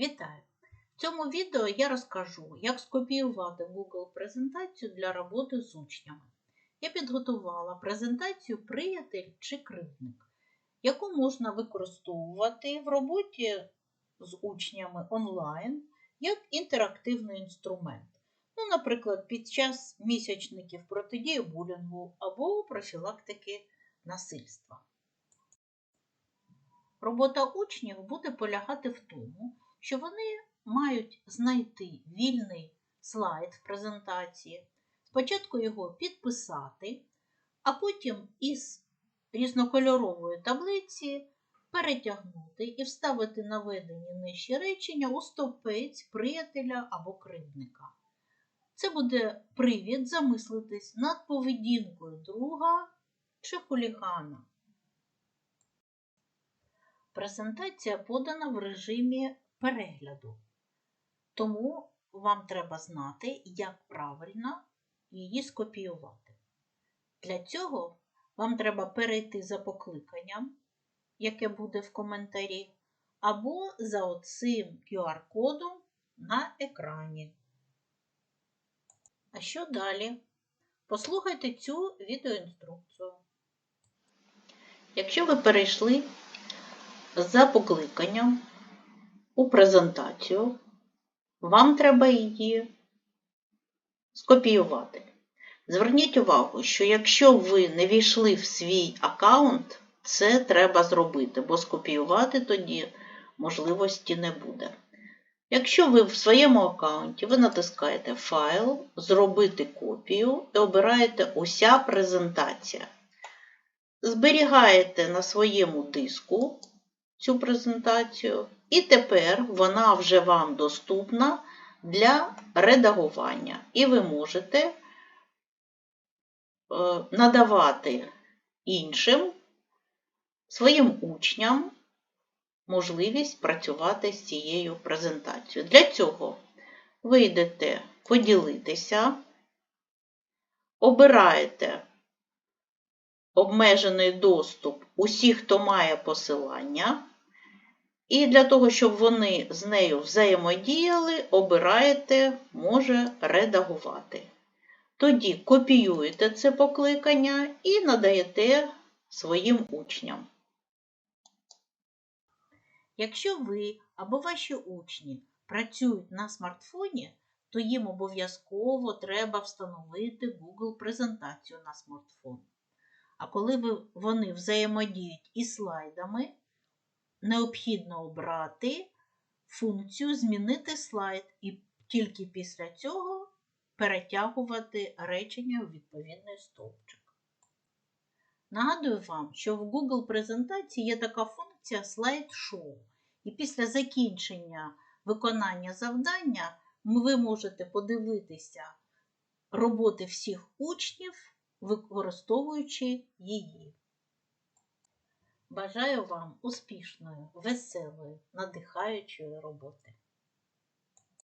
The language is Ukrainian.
Вітаю! В цьому відео я розкажу, як скопіювати Google презентацію для роботи з учнями. Я підготувала презентацію приятель чи кривдник, яку можна використовувати в роботі з учнями онлайн як інтерактивний інструмент. Ну, наприклад, під час місячників протидії булінгу або профілактики насильства. Робота учнів буде полягати в тому, що вони мають знайти вільний слайд в презентації, спочатку його підписати, а потім із різнокольорової таблиці перетягнути і вставити наведені нижчі речення у стопець приятеля або кривдника. Це буде привід замислитись над поведінкою друга чи хулігана. Презентація подана в режимі перегляду, тому вам треба знати, як правильно її скопіювати. Для цього вам треба перейти за покликанням, яке буде в коментарі, або за оцим QR-кодом на екрані. А що далі? Послухайте цю відеоінструкцію. Якщо ви перейшли за покликанням у презентацію, вам треба її скопіювати. Зверніть увагу, що якщо ви не війшли в свій аккаунт, це треба зробити, бо скопіювати тоді можливості не буде. Якщо ви в своєму аккаунті ви натискаєте Файл, Зробити копію і обираєте Уся презентація. Зберігаєте на своєму диску цю презентацію, і тепер вона вже вам доступна для редагування. І ви можете е, надавати іншим своїм учням можливість працювати з цією презентацією. Для цього ви йдете поділитися, обираєте обмежений доступ усіх, хто має посилання. І для того, щоб вони з нею взаємодіяли, обираєте може редагувати. Тоді копіюєте це покликання і надаєте своїм учням. Якщо ви або ваші учні працюють на смартфоні, то їм обов'язково треба встановити Google презентацію на смартфон. А коли вони взаємодіють із слайдами, необхідно обрати функцію Змінити слайд і тільки після цього перетягувати речення у відповідний стовпчик. Нагадую вам, що в Google презентації є така функція слайд-шоу. І після закінчення виконання завдання ви можете подивитися роботи всіх учнів, використовуючи її. Бажаю вам успішної, веселої, надихаючої роботи!